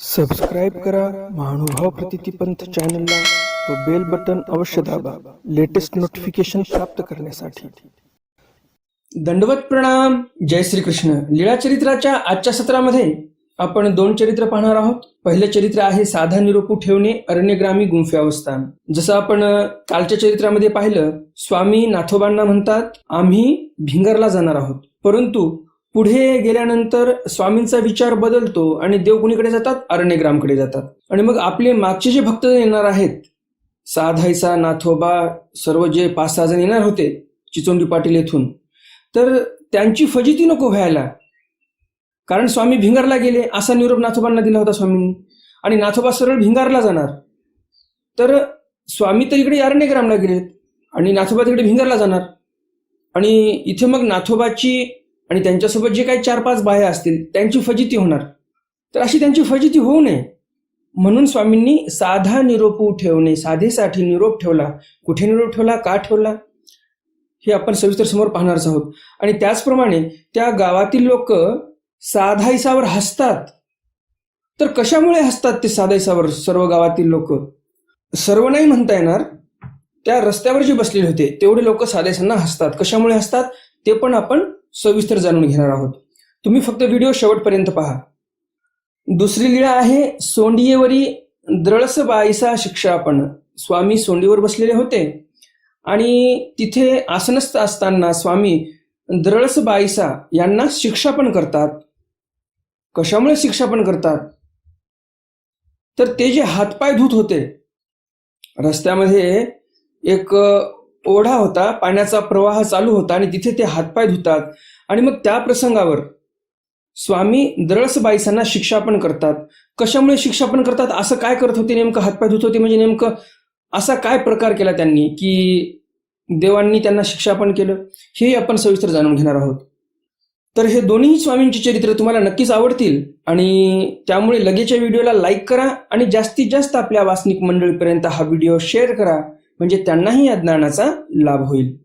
Subscribe करा महानुभाव प्रतितीपंथ चॅनलला व बेल बटन अवश्य दाबा लेटेस्ट नोटिफिकेशन प्राप्त करण्यासाठी. दंडवत प्रणाम जय श्रीकृष्ण. लीळा चरित्राच्या आजच्या सत्रामध्ये आपण दोन चरित्र पाहणार आहोत. पहिले चरित्र आहे साधा निरोपू ठेवणे अरण्यग्रामी गुंफे अवस्थान. जसं आपण कालच्या चरित्रामध्ये पाहिलं स्वामी नाथोबांना म्हणतात आम्ही भिंगरला जाणार आहोत. परंतु पुढे गेल्यानंतर स्वामींचा विचार बदलतो आणि देव कुणीकडे जातात? अरण्यग्रामकडे जातात. आणि मग आपले मागचे जे भक्त येणार आहेत साधायसा नाथोबा सर्व जे पाच सहा जण येणार होते चिचोंडी पाटील येथून तर त्यांची फजिती नको व्हायला. कारण स्वामी भिंगारला गेले असा निरोप नाथोबांना दिला होता स्वामींनी. आणि नाथोबा सरळ भिंगारला जाणार. तर स्वामी तर इकडे अरण्यग्रामला गेलेत आणि नाथोबा तिकडे भिंगारला जाणार. आणि इथे मग नाथोबाची आणि त्यांच्यासोबत जे काही चार पाच बाया असतील त्यांची फजिती होणार. तर अशी त्यांची फजिती होऊ नये. म्हणून स्वामींनी साधा निरोपू ठेवणे साधेसाठी निरोप ठेवला. कुठे निरोप ठेवला? का ठेवला? हे आपण सविस्तर समोर पाहणारच आहोत. आणि त्याचप्रमाणे त्या गावातील लोक साधाईसावर हसतात. तर कशामुळे हसतात ते साधाईसावर सर्व गावातील लोक. सर्व नाही म्हणता येणार. त्या रस्त्यावर जे बसलेले होते तेवढे लोक साधाईसांना हसतात. कशामुळे हसतात? ते पण आपण सविस्तर जाणून घेणार आहोत. तुम्ही फक्त व्हिडिओ शेवटपर्यंत पहा. दुसरी लीळा आहे सोंडियेवरी द्रळस बाईसा शिक्षापण. स्वामी सोंडीवर बसलेले होते. आणि तिथे आसनस्थ असताना स्वामी द्रळस बाईसा यांना शिक्षापण करतात. कशामुळे शिक्षापण करतात? तर ते जे हातपाय धुत होते रस्त्यामध्ये एक ओढा होता पाण्याचा प्रवाह चालू होता आणि तिथे ते हातपाय धुतात. आणि मग त्या प्रसंगावर स्वामी द्रळसबाईसांना शिक्षापण करतात. कशामुळे शिक्षापण करतात? असं काय करत होते नेमकं? हातपाय धुत होते म्हणजे नेमकं असा काय प्रकार केला त्यांनी की देवांनी त्यांना शिक्षापण केलं? हेही आपण सविस्तर जाणून घेणार आहोत. तर हे दोन्ही स्वामींची चरित्र तुम्हाला नक्कीच आवडतील आणि त्यामुळे लगेचच्या व्हिडिओला लाईक करा आणि जास्तीत जास्त आपल्या वासनिक मंडळीपर्यंत हा व्हिडिओ शेअर करा. म्हणजे त्यांनाही या ज्ञानाचा लाभ होईल.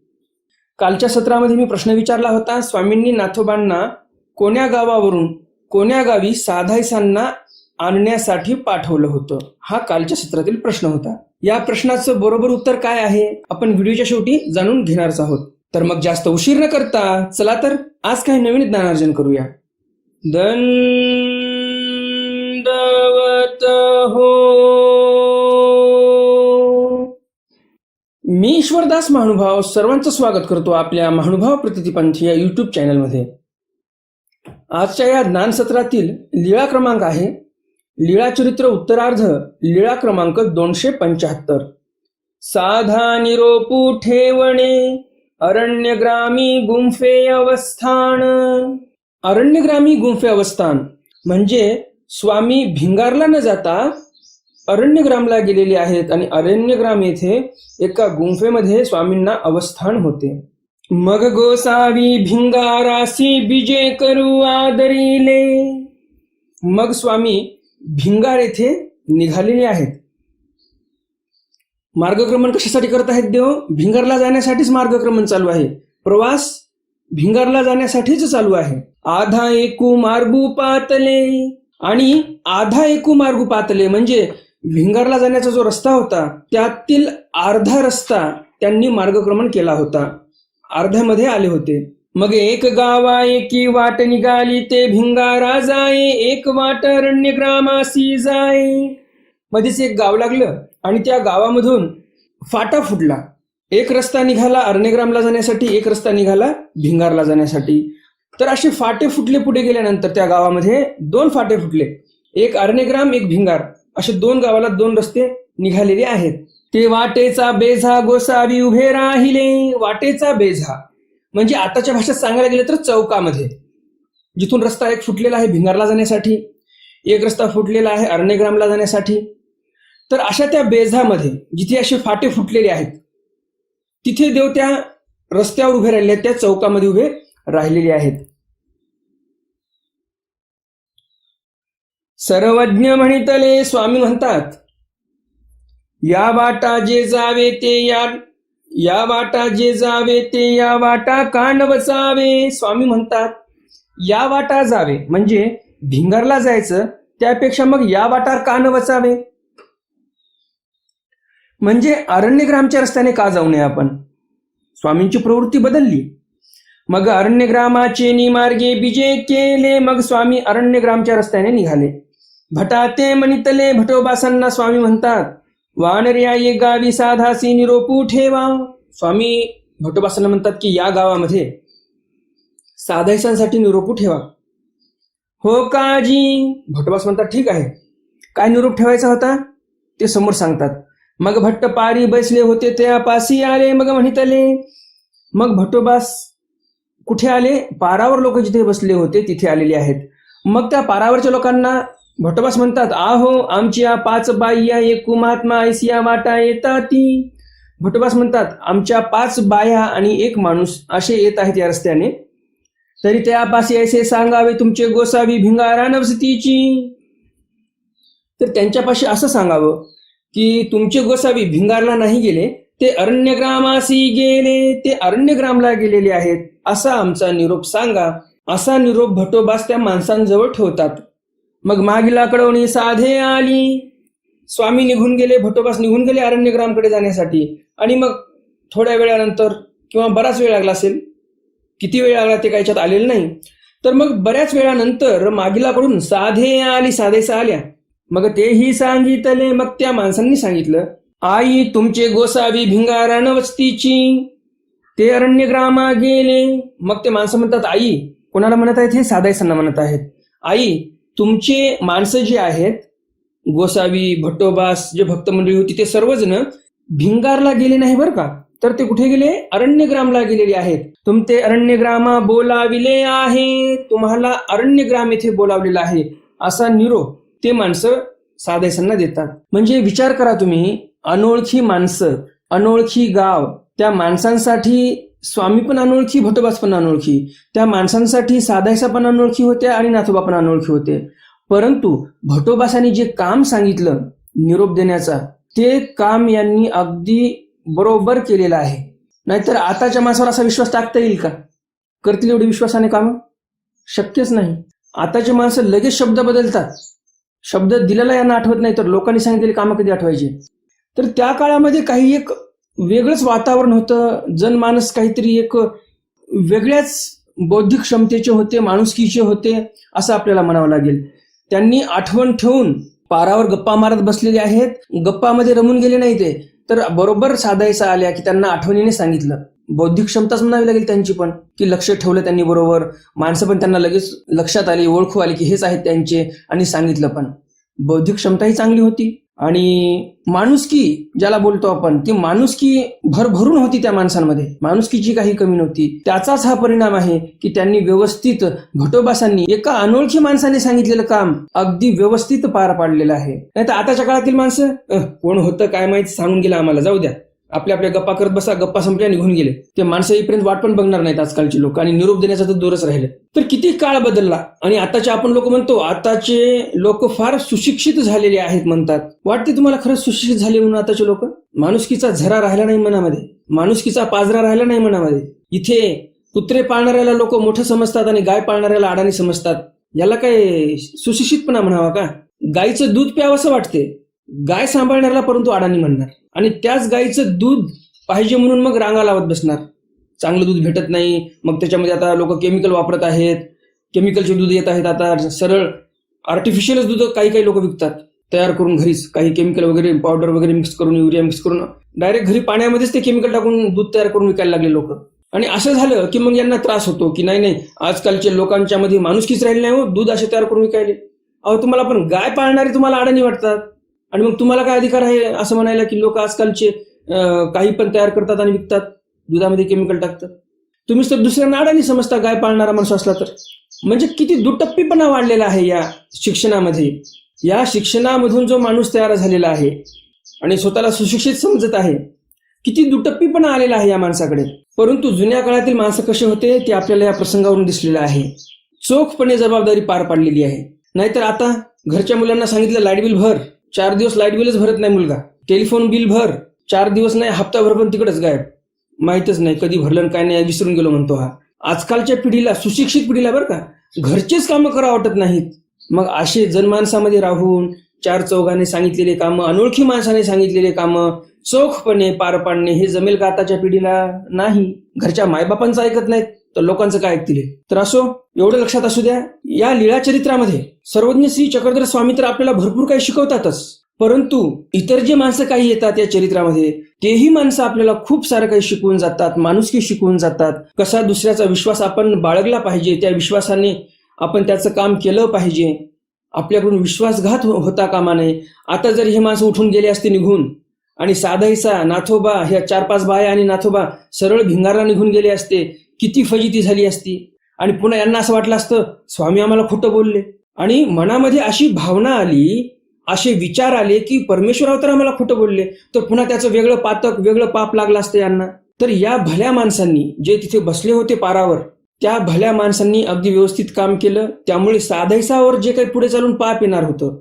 कालच्या सत्रामध्ये मी प्रश्न विचारला होता स्वामींनी नाथोबांना कोण्या गावावरून कोण्या गावी साधायसांना आणण्यासाठी पाठवलं होतं? हा कालच्या सत्रातील प्रश्न होता. या प्रश्नाचं बरोबर उत्तर काय आहे? आपण व्हिडिओच्या शेवटी जाणून घेणारच आहोत. तर मग जास्त उशीर न करता चला तर आज काही नवीन ज्ञानार्जन करूया. दंडवत हो मी ईश्वरदास महानुभाव सर्वांचं स्वागत करतो आपल्या महानुभाव प्रतितीपंथी या युट्यूब चॅनलमध्ये आजच्या या ज्ञानसत्रातील लीळा क्रमांक आहे. लीळाचरित्र उत्तरार्ध लीळा क्रमांक दोनशे पंच्याहत्तर. साधा निरोपू ठेवणे अरण्यग्रामी गुंफे अवस्थान. अरण्यग्रामी गुंफे अवस्थान म्हणजे स्वामी भिंगारला न जाता अरण्यग्रामला गेलेले आहेत आणि अरण्यग्राम येथे एका गुंफेमध्ये स्वामींना अवस्थान होते. मग गोसावी भिंगारासी बिजे करू आदरिले. मग स्वामी भिंगार येथे निघालेले आहेत. मार्गक्रमण कशासाठी करत आहेत देव? भिंगारला जाण्यासाठीच मार्गक्रमण चालू आहे. प्रवास भिंगारला जाण्यासाठीच चालू आहे. आधा एकू मार्गू पातले आणि आधा एकू मार्गू पातले म्हणजे भिंगारला जाण्याचा जो रस्ता होता त्यातील अर्धा रस्ता त्यांनी मार्गक्रमण केला होता. अर्ध्यामध्ये आले होते. मग एक गावा एकी वाट निघाली ते भिंगारा जाये एक वाट अरण्य ग्रामासी जाये. मध्येच एक गाव लागलं आणि त्या गावामधून फाटा फुटला. एक रस्ता निघाला अरण्यग्रामला जाण्यासाठी एक रस्ता निघाला भिंगारला जाण्यासाठी. तर असे फाटे फुटले पुढे गेल्यानंतर त्या गावामध्ये दोन फाटे फुटले. एक अरण्यग्राम एक भिंगार. असे दोन गावाला दोन रस्ते निघालेले आहेत. ते वाटेचा बेझा गोसावी उभे राहिले. वाटेचा बेझा. म्हणजे आताच्या भाषेत सांगायला गेलं तर चौकामध्ये. जिथून रस्ता एक फुटलेला आहे भिंगारला जाण्यासाठी. एक रस्ता फुटलेला आहे अरण्यग्रामला जाण्यासाठी. तर अशा त्या बेझामध्ये जिथे असे फाटे फुटलेले आहेत तिथे देव त्या रस्त्यावर उभे राहिले आहेत त्या चौकामध्ये उभे राहिलेले आहेत. सर्वज्ञ म्हणितले स्वामी म्हणतात या वाटा जे जावे ते या या वाटा जे जावे ते या वाटा कान बचावे स्वामी म्हणतात या वाटा जावे. म्हणजे भिंगरला जायचं त्यापेक्षा मग या वाटार कान न वचावे म्हणजे अरण्यग्रामच्या रस्त्याने का जाऊ नये आपण? स्वामींची प्रवृत्ती बदलली. मग अरण्यग्रामाचे निमार्गे बिजे केले मग स्वामी अरण्यग्रामच्या रस्त्याने निघाले. भटाते मणितले भटोबासांना स्वामी म्हणतात वानर्या ये गावी साधासी निरोपू ठेवा. स्वामी भटोबासांना म्हणतात की या गावामध्ये साधायसांसाठी निरोपू ठेवा. हो काजी भटोबास म्हणतात ठीक आहे. काय निरोप ठेवायचा होता? ते समोर सांगतात. मग भट्ट पारी बसले होते त्या पासी आले. मग म्हणितले मग भट्टोबास कुठे आले? पारावर लोक जिथे बसले होते तिथे आलेले आहेत. मग त्या पारावरच्या लोकांना भटोबास म्हणतात आहो आमची या पाच बाह्या एक कुमात्मा ऐसिया वाटा ती भटोबास म्हणतात आमच्या पाच बाया आणि एक माणूस असे येत आहेत या रस्त्याने. तरी त्यापाशी ऐसे सांगावे तुमचे गोसावी भिंगारा नवसतीची. तर त्यांच्यापाशी असं सांगावं की तुमचे गोसावी भिंगारला नाही गेले ते अरण्यग्रामासी गेले ते अरण्यग्रामला गेलेले आहेत. असा आमचा निरोप सांगा. असा निरोप भटोबास त्या माणसांजवळ ठेवतात. मग मागीला कळवणी साधे आली. स्वामी निघून गेले भटोबास निघून गेले अरण्यग्रामकडे जाण्यासाठी. आणि मग थोड्या वेळानंतर किंवा बराच वेळ लागला असेल किती वेळ लागला ते काहीच्यात आलेलं नाही. तर मग बऱ्याच वेळानंतर मागीलाकडून साधे आली साधेसा आल्या मग तेही सांगितले मग त्या माणसांनी सांगितलं आई तुमचे गोसावी भिंगारा नवस्तीची. ते अरण्यग्रामा गेले. मग ते माणसं म्हणतात आई कोणाला म्हणत आहेत हे? साधायसांना म्हणत आहेत. आई तुमचे माणसं जे आहेत गोसावी भट्टोबास जे भक्त मंडळी होती ते सर्वजण भिंगारला गेले नाही बरं का? तर ते कुठे गेले? अरण्यग्रामला गेलेले आहेत. तुमचे अरण्यग्रामा बोलाविले आहे तुम्हाला अरण्यग्राम येथे बोलावलेला आहे असा निरोप ते माणसं साधेसांना देतात. म्हणजे विचार करा तुम्ही अनोळखी माणसं अनोळखी गाव त्या माणसांसाठी स्वामी पण अनोळखी भटोबास पण अनोळखी. त्या माणसांसाठी साधायसा पण अनोळखी होत्या आणि नाथोबा पण अनोळखी होते. परंतु भटोबासांनी जे काम सांगितलं निरोप देण्याचा ते काम यांनी अगदी बरोबर केलेलं आहे. नाहीतर आताच्या माणसावर असा विश्वास टाकता येईल का? करतील एवढी विश्वासाने काम? शक्यच नाही. आताचे माणसं लगेच शब्द बदलतात. शब्द दिलेला यांना आठवत नाही तर लोकांनी सांगितलेली कामं कधी आठवायची? तर त्या काळामध्ये काही एक वेगळंच वातावरण होतं. जनमानस काहीतरी एक वेगळ्याच बौद्धिक क्षमतेचे होते माणुसकीचे होते असं आपल्याला म्हणावं लागेल. त्यांनी आठवण ठेवून पारावर गप्पा मारत बसलेले आहेत. गप्पामध्ये रमून गेले नाही ते. तर बरोबर साधायचा आल्या की त्यांना आठवणीने सांगितलं. बौद्धिक क्षमताच म्हणावी लागेल त्यांची पण. की लक्ष ठेवलं त्यांनी बरोबर. माणसं पण त्यांना लगेच लक्षात आली ओळखू आली की हेच आहेत त्यांचे आणि सांगितलं पण. बौद्धिक क्षमताही चांगली होती. आणि माणुसकी ज्याला बोलतो आपण ती माणुसकी भरभरून होती त्या माणसांमध्ये. माणुसकीची काही कमी नव्हती. त्याचाच हा परिणाम आहे की त्यांनी व्यवस्थित घटोबासांनी एका अनोळखी माणसाने सांगितलेलं काम अगदी व्यवस्थित पार पाडलेलं आहे. नाही तर आताच्या काळातील माणसं कोण होतं काय माहिती? सांगून गेलं आम्हाला. जाऊ द्या. आपल्या आपल्या गप्पा करत बसा गप्पा संपल्या निघून गेले. ते माणसं इथपर्यंत वाट पण बघणार नाहीत आजकालचे लोक आणि निरोप देण्याचा तर दूरच राहिले. तर किती काळ बदलला? आणि आताचे आपण लोक म्हणतो आताचे लोक फार सुशिक्षित झालेले आहेत म्हणतात. वाटते तुम्हाला खरंच सुशिक्षित झाले म्हणून आताचे लोक? माणुसकीचा झरा राहिला नाही मनामध्ये. माणुसकीचा पाजरा राहिला नाही मनामध्ये. इथे कुत्रे पाळणाऱ्याला लोक मोठं समजतात आणि गाय पाळणाऱ्याला अडाणी समजतात. याला काय सुशिक्षितपणा म्हणावा का? गायीचं दूध प्यावंसं वाटते गाय सांभाळणाऱ्याला परंतु अडाणी म्हणणार. आणि त्याच गायीचं दूध पाहिजे म्हणून मग रांगा लावत बसणार. चांगलं दूध भेटत नाही. मग त्याच्यामध्ये आता लोक केमिकल वापरत आहेत. केमिकलचे दूध येत आहेत आता. सरळ आर्टिफिशियलच दूध काही काही लोक विकतात. तयार करून घरीच. काही केमिकल वगैरे पावडर वगैरे मिक्स करून युरिया मिक्स करून डायरेक्ट घरी पाण्यामध्येच ते केमिकल टाकून दूध तयार करून विकायला लागले लोक. आणि असं झालं की मग यांना त्रास होतो की नाही नाही आजकालच्या लोकांच्या मध्ये माणुसकीच राहिली नाही हो. दूध असे तयार करून विकायले. अहो तुम्हाला पण गाय पाळणारे तुम्हाला अडाणी वाटतात. आणि मग तुम्हाला काय अधिकार आहे असं म्हणायला की लोक आजकालचे काही पण तयार करतात आणि विकतात दुधामध्ये केमिकल टाकतात? तुम्हीच तर दुसऱ्या नाडाने समजता गाय पाळणारा माणूस असला तर. म्हणजे किती दुटप्पीपणा वाढलेला आहे या शिक्षणामध्ये. या शिक्षणामधून जो माणूस तयार झालेला आहे आणि स्वतःला सुशिक्षित समजत आहे किती दुटप्पीपणा आलेला आहे या माणसाकडे. परंतु जुन्या काळातील माणसं कसे होते ते आपल्याला या प्रसंगावरून दिसलेलं आहे. चोखपणे जबाबदारी पार पाडलेली आहे. नाहीतर आता घरच्या मुलांना सांगितलं लाइट बिल भर. चार दिवस लाइट बिलच भरत नाही मुलगा. टेलिफोन बिल भर चार दिवस नाही हप्ताभर पण तिकडच गायब. माहीतच नाही कधी भरलं काय नाही विसरून गेलो म्हणतो हा. आजकालच्या पिढीला सुशिक्षित पिढीला बरं का घरचेच कामं करा वाटत नाहीत. मग असे जनमानसामध्ये राहून चार चौघाने सांगितलेले कामं अनोळखी माणसाने सांगितलेले कामं चोखपणे पार पाडणे हे जमेल का आताच्या पिढीला? नाही. घरच्या मायबापांचं ऐकत नाहीत तर लोकांचं काय ऐकतील तर असो एवढं लक्षात असू द्या या लीळा चरित्रामध्ये सर्वज्ञ श्री चक्रधर स्वामी तर आपल्याला भरपूर काही शिकवतातच. परंतु इतर जे माणसं काही येतात या चरित्रामध्ये तेही माणसं आपल्याला खूप सारं काही शिकवून जातात माणुसकी शिकवून जातात. कसा दुसऱ्याचा विश्वास आपण बाळगला पाहिजे त्या विश्वासाने आपण त्याचं काम केलं पाहिजे. आपल्याकडून विश्वासघात हो-, होता कामा नये. आता जर हे माणसं उठून गेले असते निघून आणि साधाईसा नाथोबा ह्या चार पाच बाया आणि नाथोबा सरळ भिंगारला निघून गेले असते. किती फजिती झाली असती. आणि पुन्हा यांना असं वाटलं असतं स्वामी आम्हाला खोटं बोलले. आणि मनामध्ये अशी भावना आली असे विचार आले की परमेश्वर अवतार आम्हाला खोटं बोलले. तर पुन्हा त्याचं वेगळं पातक वेगळं पाप लागलं असतं यांना. तर या भल्या माणसांनी जे तिथे बसले होते पारावर त्या भल्या माणसांनी अगदी व्यवस्थित काम केलं. त्यामुळे साधायसावर जे काही पुढे चालून पाप येणार होतं.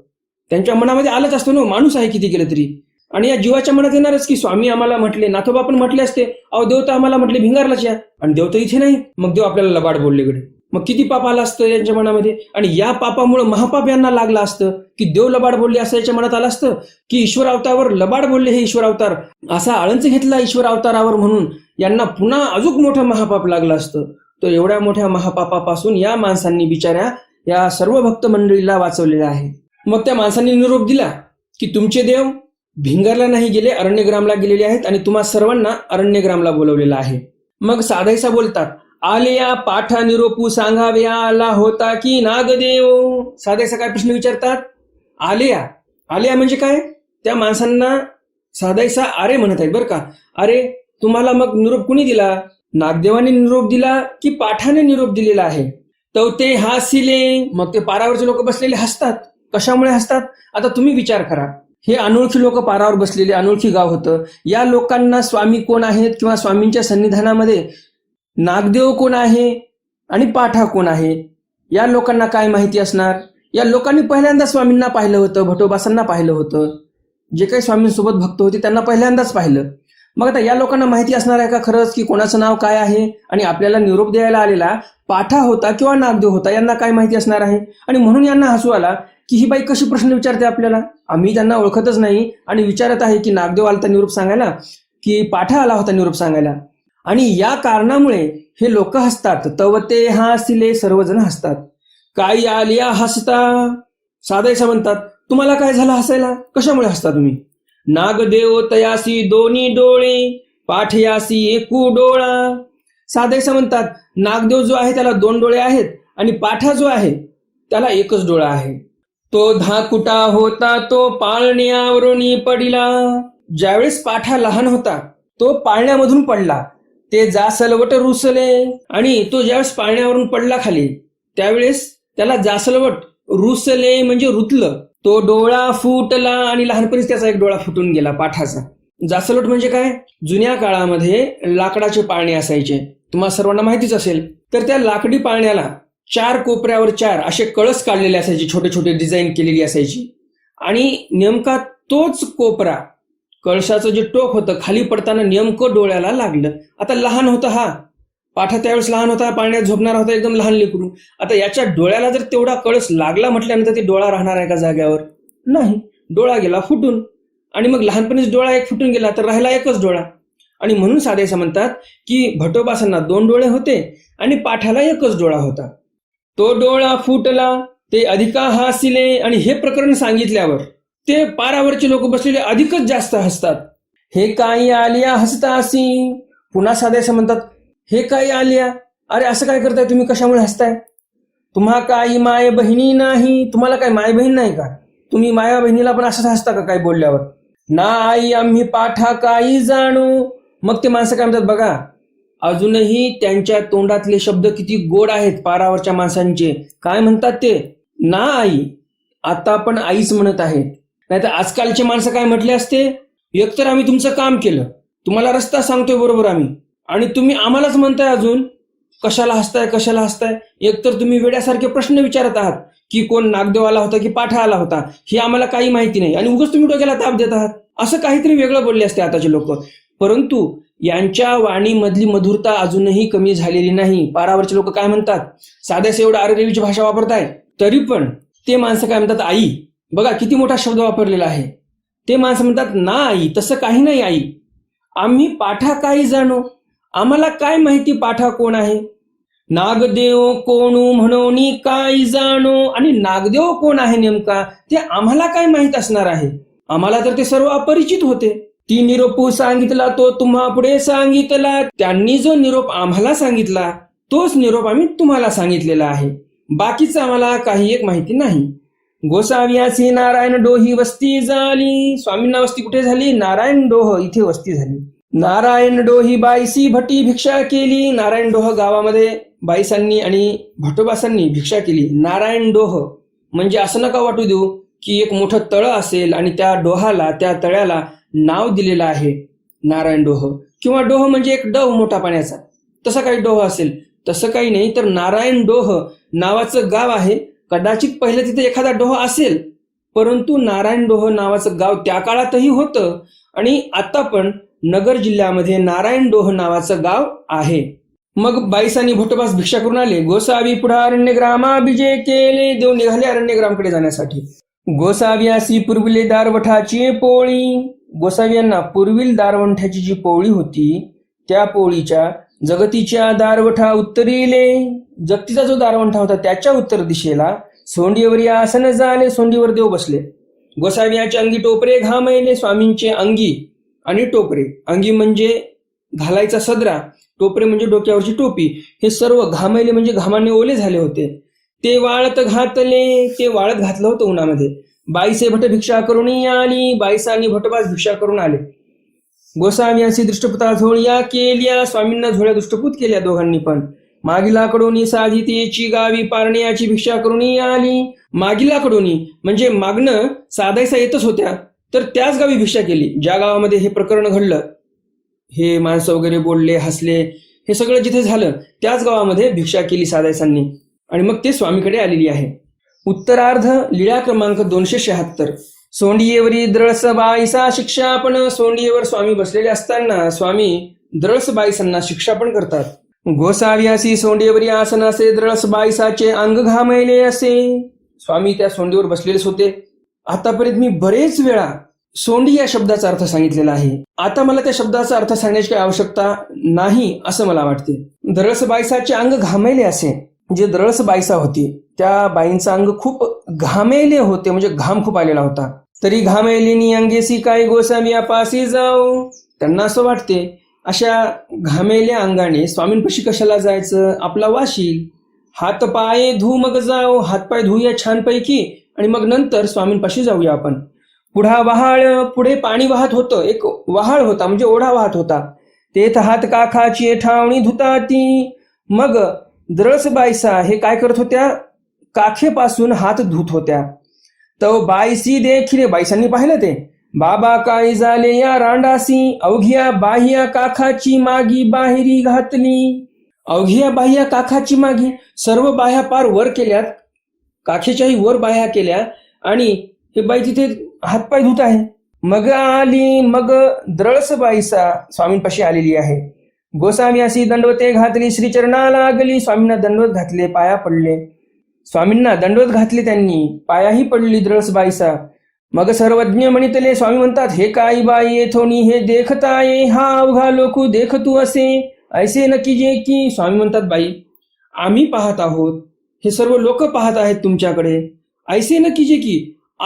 त्यांच्या मनामध्ये आलंच असतं ना माणूस आहे किती केलं तरी. आणि या जीवाच्या मनात येणारच की स्वामी आम्हाला म्हटले नाथोबा पण म्हटले असते. अहो देवता आम्हाला म्हटले भिंगारलाच या. आणि देवता इथे नाही. मग देव आपल्याला लबाड बोललीकडे मग किती पाप आलं असतं यांच्या मनामध्ये? आणि या पापामुळे महापाप यांना लागलं असतं की देव लबाड बोलले असं याच्या मनात आलं असतं? की ईश्वर अवतारावर लबाड बोलले हे ईश्वर अवतार? असा आळंच घेतला ईश्वर अवतारावर म्हणून यांना पुन्हा अजून मोठं महापाप लागलं असतं. तर एवढ्या मोठ्या महापापापासून या माणसांनी बिचाऱ्या या सर्व भक्त मंडळीला वाचवलेलं आहे. मग त्या माणसांनी निरोप दिला की तुमचे देव भिंगरला नाही गेले अरण्यग्रामला गेलेले आहेत आणि तुम्हा सर्वांना अरण्यग्रामला बोलवलेलं आहे. मग साधायसा बोलतात आलिया पाठा निरोपू सांगावे आला होता की नागदेव? साधायसा काय प्रश्न विचारतात? आलिया आलिया म्हणजे काय? त्या माणसांना साधायसा अरे म्हणत आहेत बरं का. अरे तुम्हाला मग निरोप कुणी दिला? नागदेवाने निरोप दिला की पाठाने निरोप दिलेला आहे? तर ते हसिले. मग ते पारावरचे लोक बसलेले हसतात. कशामुळे हसतात? आता तुम्ही विचार करा. हे अनोळखी लोक पारावर बसलेले अनोळखी गाव होतं. या लोकांना स्वामी कोण आहेत किंवा स्वामींच्या सन्निधानामध्ये नागदेव कोण आहे आणि पाठा कोण आहे? या लोकांना काय माहिती असणार? या लोकांनी पहिल्यांदा स्वामींना पाहिलं होतं भटोबासांना पाहिलं होतं. जे काही स्वामींसोबत भक्त होते त्यांना पहिल्यांदाच पाहिलं. मग आता या लोकांना माहिती असणार आहे का खरंच की कोणाचं नाव काय आहे? आणि आपल्याला निरोप द्यायला आलेला पाठा होता किंवा नागदेव होता यांना काय माहिती असणार आहे? आणि म्हणून यांना हसू आला की ही बाई कशी प्रश्न विचारते आपल्याला? आम्ही त्यांना ओळखतच नाही आणि विचारत आहे की नागदेव आला होता निरोप सांगायला की पाठा आला होता निरूप सांगायला. आणि या कारणामुळे हे लोक हसतात. तवते हासिले सर्वजण हसतात. काही आलिया हसता साधायचा म्हणतात तुम्हाला काय झालं हसायला? कशामुळे हसता तुम्ही? नागदेव तयासी दोन्ही डोळे पाठयासी एकू डोळा. साधायचा म्हणतात नागदेव जो आहे त्याला दोन डोळे आहेत आणि पाठा जो आहे त्याला एकच डोळा आहे. तो धाकुटा होता तो पाळण्यावरून पडिला. ज्यावेळेस पाठा लहान होता तो पाळण्यामधून पडला. ते जासलवट रुसले आणि तो ज्यावेळेस पाळण्यावरून पडला खाली त्यावेळेस त्याला जासलवट रुसले म्हणजे रुतलं. तो डोळा फुटला आणि लहानपणीच त्याचा एक डोळा फुटून गेला पाठाचा. जासलवट म्हणजे काय? जुन्या काळामध्ये लाकडाचे पाळणे असायचे. तुम्हाला सर्वांना माहितीच असेल तर त्या लाकडी पाळण्याला चार कोपऱ्यावर चार असे कळस काढलेले असायचे छोटे छोटे डिझाईन केलेली असायची. आणि नेमका तोच कोपरा कळशाचं जे टोक होतं खाली पडताना नेमकं डोळ्याला लागलं. आता लहान होता हा. पाठा त्यावेळेस लहान होता पाण्यात झोपणारा होता एकदम लहान लेकरू. आता याच्या डोळ्याला जर तेवढा कळस लागला म्हटल्यानंतर ते डोळा राहणार आहे का जाग्यावर? नाही. डोळा गेला फुटून. आणि मग लहानपणीच डोळा एक फुटून गेला तर राहिला एकच डोळा. आणि म्हणून साधेसा म्हणतात की भटोबासांना दोन डोळे होते आणि पाठाला एकच डोळा होता. तो डोळा फुटला ते अधिका हासिले आणि हे प्रकरण सांगितल्यावर ते पारावरचे लोक बसलेले अधिकच जास्त हसतात. हे काही आलिया हसता असी. पुन्हा साधेसा म्हणतात हे काही आलिया अरे असं काय करताय तुम्ही? कशामुळे हसताय? तुम्हा काही माय बहिणी नाही. तुम्हाला काय माय बहीण नाही का? तुम्ही माया बहिणीला पण असंच हसता का काय बोलल्यावर? ना आई आम्ही पाठा काही जाणू. मग ते माणसं काय म्हणतात बघा अजूनही त्यांच्या तोंडातले शब्द किती गोड आहेत पारावरच्या माणसांचे. काय म्हणतात ते? ना आई. आता आपण आईच म्हणत आहे नाहीतर आजकालचे माणसं काय म्हटले असते? एकतर आम्ही तुमचं काम केलं. तुम्हाला रस्ता सांगतोय बरोबर आम्ही. आणि तुम्ही आम्हालाच म्हणताय अजून कशाला हसताय कशाला हसताय? एकतर तुम्ही वेड्यासारखे प्रश्न विचारत आहात की कोण नागदेव आला होता की पाठा आला होता हे आम्हाला काही माहिती नाही. आणि उगाच तुम्ही डोक्याला ताप देत आहात. असं काहीतरी वेगळं बोलले असते आताचे लोक. परंतु यांच्या वाणीमधली मधुरता अजूनही कमी झालेली नाही. पारावरचे लोक काय म्हणतात? साध्या एवढं आरदेवीची भाषा वापरताय? तरी पण ते माणसं काय म्हणतात? आई. बघा किती मोठा शब्द वापरलेला आहे. ते माणसं म्हणतात ना आई तसं काही नाही आई. आम्ही पाठा काही जाणो? आम्हाला काय माहिती पाठा कोण आहे? नागदेव कोणू म्हणून काय जाणो? आणि नागदेव कोण आहे नेमका? ते आम्हाला काय माहीत असणार आहे? आम्हाला तर ते सर्व अपरिचित होते. ती निरोप सांगितला तो तुम्हा पुढे सांगितला. त्यांनी जो निरोप आम्हाला सांगितला तोच निरोप आम्ही तुम्हाला सांगितलेला आहे. बाकीचं आम्हाला काही एक माहिती नाही. गोसाव्यासी नारायण डोही वस्ती झाली. स्वामींना वस्ती कुठे झाली? नारायण डोह इथे वस्ती झाली. नारायण डोही बाईसी भटी भिक्षा केली. नारायण डोह गावामध्ये बाईसांनी आणि भटोबासांनी भिक्षा केली. नारायण डोह म्हणजे असं नका वाटू देऊ की एक मोठं तळ असेल आणि त्या डोहाला त्या तळ्याला नाव दिलेलं आहे नारायण डोह. किंवा डोह म्हणजे एक डव मोठा पाण्याचा. तसा काही डोह असेल. तसं काही नाही तर नारायण डोह नावाचं गाव आहे. कदाचित पहिले तिथे एखादा डोह असेल. परंतु नारायण डोह नावाचं गाव त्या काळातही होतं. आणि आता पण नगर जिल्ह्यामध्ये नारायण डोह नावाचं गाव आहे. मग बाईसांनी भोटोबास भिक्षा करून आले. गोसावी पुढा अरण्यग्रामाभिजे केले. देव निघाले अरण्यग्रामकडे जाण्यासाठी. गोसाव्यासी पूर्विले दारवठाची पोळी. गोसाव्यांना पूर्वील दारवंठाची जी पोळी होती त्या पोळीच्या जगतीच्या दारवठा उत्तरीले. जगतीचा जो दारवंठा होता त्याच्या उत्तर दिशेला सोंडीवर या आसन झाले सोंडीवर देव बसले. गोसाव्याचे अंगी टोपरे घामयले स्वामींचे अंगी आणि टोपरे. अंगी म्हणजे घालायचा सदरा टोपरे म्हणजे डोक्यावरची टोपी. हे सर्व घामयले म्हणजे घामाने ओले झाले होते. ते वाळत घातले ते वाळत घातलं होतं उन्हामध्ये. बाईसे भट भिक्षा करून आली बाईसांनी भटबास भिक्षा करून आले. गोसाव्यांशी दृष्टपुता झोळ्या केल्या स्वामींना झोळ्या दृष्टपूत केल्या दोघांनी पण. मागिलाकडून साधितेची गावी पारण्याची भिक्षा करून आली मागिलाकडून म्हणजे मागणं साधायचा येतच होत्या तर त्याच गावी भिक्षा केली. ज्या गावामध्ये हे प्रकरण घडलं हे माणसं वगैरे बोलले हसले हे सगळं जिथे झालं त्याच गावामध्ये भिक्षा केली साधायसांनी. आणि मग ते स्वामीकडे आलेली आहे. उत्तरार्ध लीळा क्रमांक दोनशे शहात्तर. सोंडियेवरी द्रळसबाईसा शिक्षा आपण सोंडियेवर स्वामी बसलेले असताना स्वामी द्रळसबाईसांना शिक्षा पण करतात. गोसाव्यासी सोंडियेवरी आसन असे द्रळसबाईसाचे अंग घामयले असे. स्वामी त्या सोंडीवर बसलेलेच होते. आतापर्यंत मी बरेच वेळा सोंडी या शब्दाचा अर्थ सांगितलेला आहे. आता मला त्या शब्दाचा अर्थ सांगण्याची काही आवश्यकता नाही असं मला वाटते. दरस बाईसाचे अंग घामयले असे जे द्रळस बाईसा होती. त्या बाईंचं अंग खूप घामेले होते म्हणजे घाम खूप आलेला होता. तरी घामेलिनी अंगेसी काय गोसावी पासी जाऊ? त्यांना असं वाटते अशा घामेल्या अंगाने स्वामींपाशी कशाला जायचं? आपला वाशील हात पाय धू मग जाऊ हातपाय धुया छानपैकी आणि मग नंतर स्वामींपाशी जाऊया आपण. पुढा वहाळ पुढे पाणी वाहत होतं एक वहाळ होता म्हणजे ओढा वाहत होता. तेथ हात काखाची ठावणी धुताती. मग द्रळसबाईसा हे काय करत होत्या? काखेपासून हात धुत होत्या. तो बाईसी देखील बाईसांनी पाहिलं ते. बाबा काय झाले या रांडासी? अवघ्या बाह्या काखाची मागी बाहेरी घातली. अवघिया बाह्या काखाची मागी सर्व बाह्या पार वर केल्यात. काखेच्याही वर बाह्या केल्या आणि हे बाई तिथे हातपाय धुत आहे. मग आली मग द्रळस बाईसा स्वामींपाशी आलेली आहे. गोसावी अशी दंडवते घातली श्रीचरणा लागली. स्वामींना दंडवत घातले पाया पडले. स्वामींना दंडवत घातले त्यांनी. पायाही पडली द्रळस बाईसा मग सर्वज्ञ म्हणितले स्वामी म्हणतात हे काय बाई येथोनी हे देखताये हा अवघा लोकू देख तू असे. ऐसे नक्की जे की स्वामी म्हणतात बाई आम्ही पाहत आहोत. हे सर्व लोक पाहत आहेत तुमच्याकडे. ऐसे नक्की जे की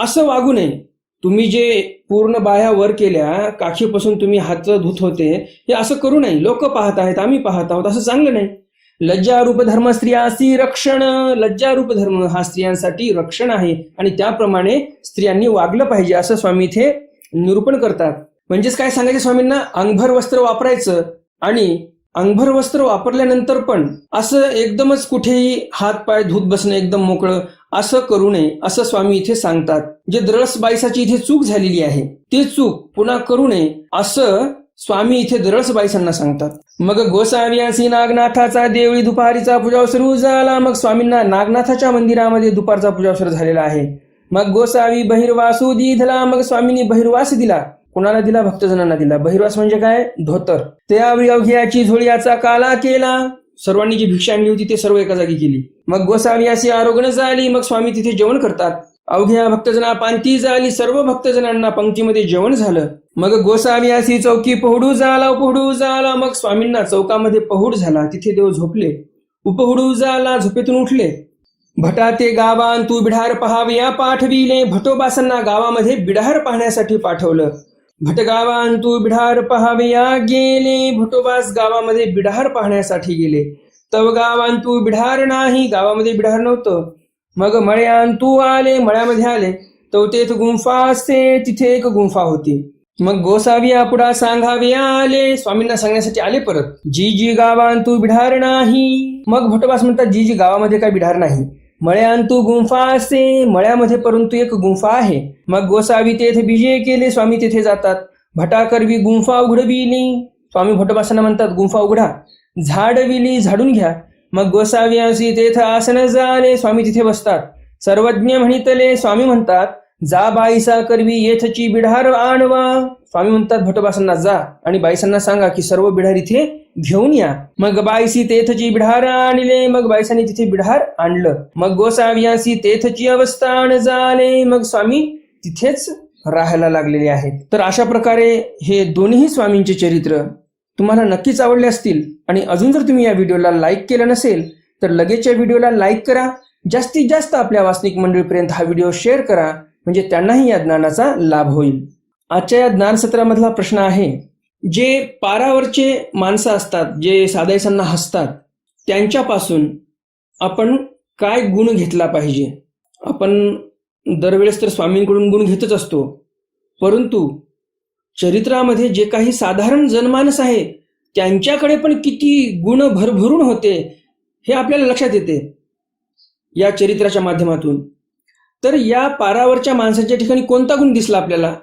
असं वागू नये. तुम्ही जे पूर्ण बाया वर केल्या काखीपासून तुम्ही हात धुत होते हे असं करू नये. लोक पाहत आहेत आम्ही पाहत आहोत. असं चांगलं नाही. लज्जारूप धर्म स्त्रियासी रक्षण. लज्जारूप धर्म हा स्त्रियांसाठी रक्षण आहे. आणि त्याप्रमाणे स्त्रियांनी वागलं पाहिजे असं स्वामी इथे निरूपण करतात. म्हणजेच काय सांगायचे स्वामींना? अंगभर वस्त्र वापरायचं आणि अंगभर वस्त्र वापरल्यानंतर पण असं एकदमच कुठेही हात पाय धूत बसणं एकदम मोकळं असं करू नये असं स्वामी इथे सांगतात. जे द्रळस बाईसाची इथे चूक झालेली आहे ती चूक पुन्हा करू नये असं स्वामी इथे दरस बाईसांना सांगतात. मग गोसाव्यासी नागनाथाचा देवळी दुपारीचा पूजा सुरू झाला. मग स्वामींना नागनाथाच्या मंदिरामध्ये दुपारचा पूजा सुरू झालेला आहे. मग गोसावी बहिर्वासू दिला मग स्वामींनी बहिर्वास दिला. कुणाला दिला? भक्तजनांना दिला. बहिर्वास म्हणजे काय? धोतर. त्यावेळी अवघ्याची झोळीयाचा काला केला. सर्वांनी जी भिक्षा आणली होती ते सर्व एका जागी केली. मग गोसावी अशी आरोग्य झाली. मग स्वामी तिथे जेवण करतात. अवघ्या भक्तजना पांती झाली सर्व भक्तजनांना पंक्तीमध्ये जेवण झालं. मग गोसावी चौकी पहुडू झाला उपहुडू झाला मग स्वामींना चौकामध्ये पहुड झाला. तिथे देव झोपले. उपहुडू झाला झोपेतून उठले. भटा ते गावान तू बिढार पहाविया पाठविले. भटोबासांना गावामध्ये बिढार पाहण्यासाठी पाठवलं. भटगावान तू बिढार पहाविया गेले. भटोबास गावामध्ये बिढार पाहण्यासाठी गेले. तव गावान तू बिढार नाही. गावामध्ये बिढार नव्हतं. मग मळ्यान तू आले मळ्यामध्ये आले तो तेथ गुंफा असते तिथे एक गुंफा होती. मग गोसाविया पुढा सांगावे आले स्वामींना सांगण्यासाठी आले परत. जी जी गावान तू बिढार नाही. मग भटवास म्हणतात जी जी गावामध्ये काय बिढार नाही. मळ्यान तू गुंफा असते मळ्यामध्ये परंतु एक गुंफा आहे. मग गोसावी तेथे विजय केले स्वामी तेथे जातात. भटाकरवी गुंफा उघडविली. स्वामी भटवासांना म्हणतात गुंफा उघडा. झाडविली झाडून घ्या. मग गोसावी तेथ आसन जाले स्वामी तिथे बसतात. सर्वज्ञ म्हणितले स्वामी म्हणतात जा बाईसा करवी येथची बिढार आणवा. स्वामी म्हणतात भटोबासांना जा आणि बाईसांना सांगा की सर्व बिढार इथे घेऊन या. मग बाईसी तेथची बिढार आणले मग बाईसांनी तिथे बिढार आणलं. मग गोसाव्यासी तेथची अवस्था आण झाले मग स्वामी तिथेच राहायला लागलेले आहेत. तर अशा प्रकारे हे दोन्ही स्वामींचे चरित्र तुम्हाला नक्कीच आवडले असतील आणि अजून जर तुम्ही या व्हिडिओला लाईक केलं नसेल तर लगेच या व्हिडिओला लाईक करा. जास्तीत जास्त आपल्या वासनिक मंडळीपर्यंत हा व्हिडिओ शेअर करा म्हणजे त्यांनाही या ज्ञानाचा लाभ होईल. आजच्या या ज्ञान सत्रामधला प्रश्न आहे जे पारावरचे माणसं असतात जे साधायसांना हसतात त्यांच्यापासून आपण काय गुण घेतला पाहिजे? आपण दरवेळेस तर स्वामींकडून गुण घेतच असतो परंतु चरित्रामध्ये जे काही साधारण जनमानस आहे त्यांच्याकडे पण किती गुण भरभरून होते हे आपल्याला लक्षात येते. या चरित्राच्या माध्यमातून. तर या पारावरच्या माणसाच्या ठिकाणी कोणता गुण दिसला आपल्याला?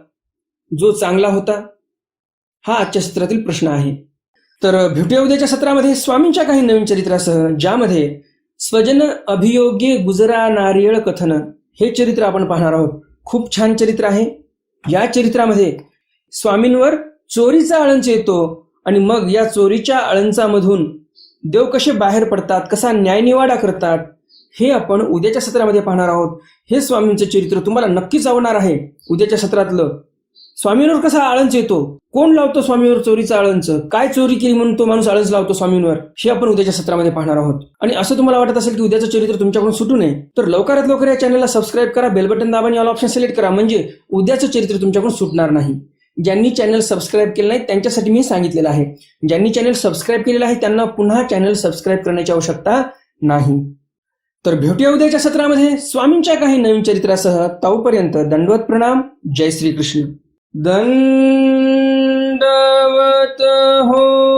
जो चांगला होता? हा आजच्या सत्रातील प्रश्न आहे. तर भेटूया उद्याच्या सत्रामध्ये स्वामींच्या काही नवीन चरित्रासह ज्यामध्ये स्वजन अभियोग्य गुजरा नारियळ कथन हे चरित्र आपण पाहणार आहोत. खूप छान चरित्र आहे. या चरित्रामध्ये स्वामींवर चोरीचा अळंच येतो आणि मग या चोरीच्या अळंचामधून देव कसे बाहेर पडतात कसा न्यायनिवाडा करतात हे आपण उद्याच्या सत्रामध्ये पाहणार आहोत. हे स्वामींचं चरित्र तुम्हाला नक्कीच आवडणार आहे. उद्याच्या सत्रातलं स्वामींवर कसा आळंच येतो? कोण लावतो स्वामीवर चोरीचा आळंच काय चोरी केली म्हणून तो माणूस आळंच लावतो स्वामींवर? हे आपण उद्याच्या सत्रामध्ये पाहणार आहोत. आणि असं तुम्हाला वाटत असेल की उद्याचं चरित्र तुमच्याकडून सुटू नये तर लवकरात लवकर या चॅनलला सबस्क्राईब करा बेल बटन दाबा आणि ऑल ऑप्शन सिलेक्ट करा म्हणजे उद्याचं चरित्र तुमच्याकडून सुटणार नाही. ज्यांनी चॅनल सबस्क्राईब केलं नाही त्यांच्यासाठी मी सांगितलेलं आहे. ज्यांनी चॅनल सबस्क्राईब केलेलं आहे त्यांना पुन्हा चॅनल सबस्क्राईब करण्याची आवश्यकता नाही. तर भेटूया उद्याच्या सत्रामध्ये. स्वामींच्या काही नवीन चरित्रासह ताऊपर्यंत दंडवत प्रणाम. जय श्री कृष्ण दंडवत हो.